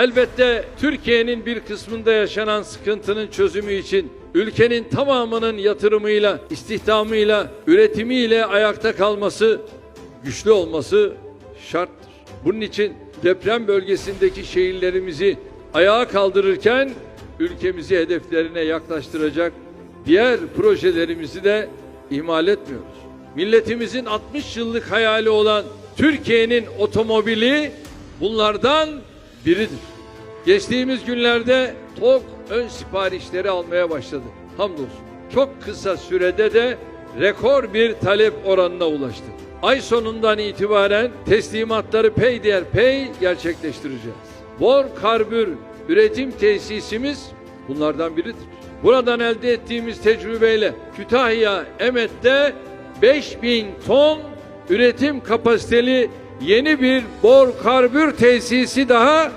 Elbette Türkiye'nin bir kısmında yaşanan sıkıntının çözümü için ülkenin tamamının yatırımıyla, istihdamıyla, üretimiyle ayakta kalması, güçlü olması şarttır. Bunun için deprem bölgesindeki şehirlerimizi ayağa kaldırırken ülkemizi hedeflerine yaklaştıracak diğer projelerimizi de ihmal etmiyoruz. Milletimizin 60 yıllık hayali olan Türkiye'nin otomobili bunlardan biridir. Geçtiğimiz günlerde TOK ön siparişleri almaya başladı. Hamdolsun. Çok kısa sürede de rekor bir talep oranına ulaştı. Ay sonundan itibaren teslimatları peyderpey gerçekleştireceğiz. Bor Karbür üretim tesisimiz bunlardan biridir. Buradan elde ettiğimiz tecrübeyle Kütahya Emet'te 5000 ton üretim kapasiteli yeni bir bor karbür tesisi daha